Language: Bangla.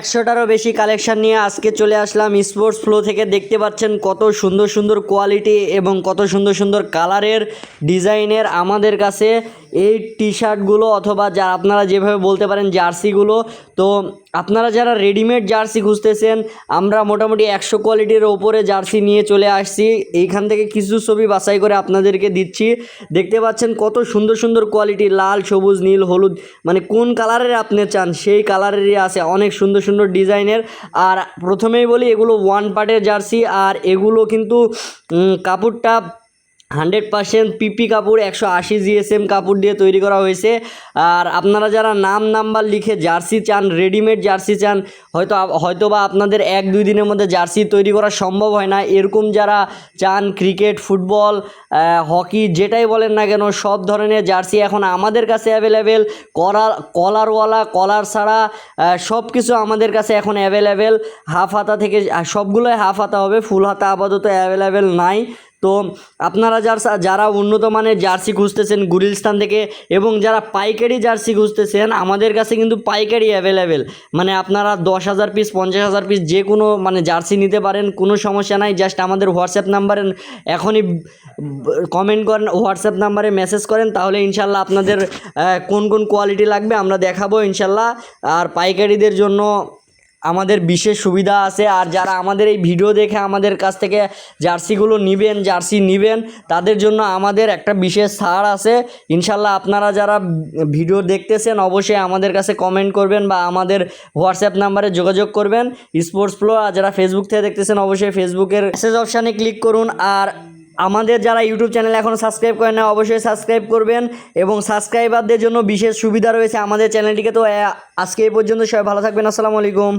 একশোটারও বেশি কালেকশান নিয়ে আজকে চলে আসলাম স্পোর্টস ফ্লো থেকে। দেখতে পাচ্ছেন কত সুন্দর সুন্দর কোয়ালিটি এবং কত সুন্দর সুন্দর কালারের ডিজাইনের আমাদের কাছে। এই টি শার্টগুলো অথবা যা আপনারা যেভাবে বলতে পারেন জার্সিগুলো, তো আপনারা যারা রেডিমেড জার্সি খুঁজতেছেন, আমরা মোটামুটি একশো কোয়ালিটির ওপরে জার্সি নিয়ে চলে আসছি। এইখান থেকে কিছু ছবি বাছাই করে আপনাদেরকে দিচ্ছি। দেখতে পাচ্ছেন কত সুন্দর সুন্দর কোয়ালিটি লাল, সবুজ, নীল, হলুদ মানে কোন কালারের আপনি চান, সেই কালারেরই আছে অনেক সুন্দর সুন্দর ডিজাইনের। আর প্রথমেই বলি, এগুলো ওয়ান পার্টের জার্সি, আর এগুলো কিন্তু কাপড়টা হান্ড্রেড পার্সেন্ট পিপি কাপড়, একশো আশি জিএসএম কাপড় দিয়ে তৈরি করা হয়েছে। আর আপনারা যারা নাম, নাম্বার লিখে জার্সি চান, রেডিমেড জার্সি চান, হয়তো হয়তো বা আপনাদের এক, দুই দিনের মধ্যে জার্সি তৈরি করা সম্ভব হয় না। এরকম যারা চান ক্রিকেট, ফুটবল হকি, যেটাই বলেন না কেন, সব ধরনের জার্সি এখন আমাদের কাছে অ্যাভেলেবেল। কলার কলারওয়ালা, কলার ছাড়া সব কিছু আমাদের কাছে এখন অ্যাভেলেবেল। হাফ হাতা থেকে সবগুলোই হাফ হাতা হবে, ফুল হাতা আপাতত অ্যাভেলেবেল নাই। তো আপনারা যারা যারা উন্নত মানের জার্সি খুঁজতেছেন গুরিলস্তান থেকে এবং যারা পাইকারি জার্সি খুঁজতেছেন, আমাদের কাছে কিন্তু পাইকারি অ্যাভেলেবেল মানে আপনারা দশ হাজার পিস পঞ্চাশ হাজার পিস যে কোনো মানে জার্সি নিতে পারেন, কোনো সমস্যা নাই জাস্ট আমাদের হোয়াটসঅ্যাপ নাম্বারে এখনই কমেন্ট করেন, হোয়াটসঅ্যাপ নাম্বারে মেসেজ করেন, তাহলে ইনশাল্লাহ আপনাদের কোন কোন কোয়ালিটি লাগবে আমরা দেখাবো ইনশাল্লাহ। আর পাইকারিদের জন্য আমাদের বিশেষ সুবিধা আছে আর যারা আমাদের এই ভিডিও দেখে আমাদের কাছ থেকে জার্সিগুলো নেবেন, জার্সি নেবেন, তাদের জন্য আমাদের একটা বিশেষ ছাড় আছে। ইনশাল্লাহ আপনারা যারা ভিডিও দেখতেছেন, অবশ্যই আমাদের কাছে কমেন্ট করবেন বা আমাদের হোয়াটসঅ্যাপ নাম্বারে যোগাযোগ করবেন। স্পোর্টস ফ্লো আর যারা ফেসবুক থেকে দেখতেছেন, অবশ্যই ফেসবুকের মেসেজ অপশানে ক্লিক করুন। আর আমাদের যারা ইউটিউব চ্যানেল এখনও সাবস্ক্রাইব করেন না অবশ্যই সাবস্ক্রাইব করবেন এবং সাবস্ক্রাইবারদের জন্য বিশেষ সুবিধা রয়েছে আমাদের চ্যানেলটিকে তো আজকে এই পর্যন্ত সবাই ভালো থাকবেন। আসসালামু আলাইকুম।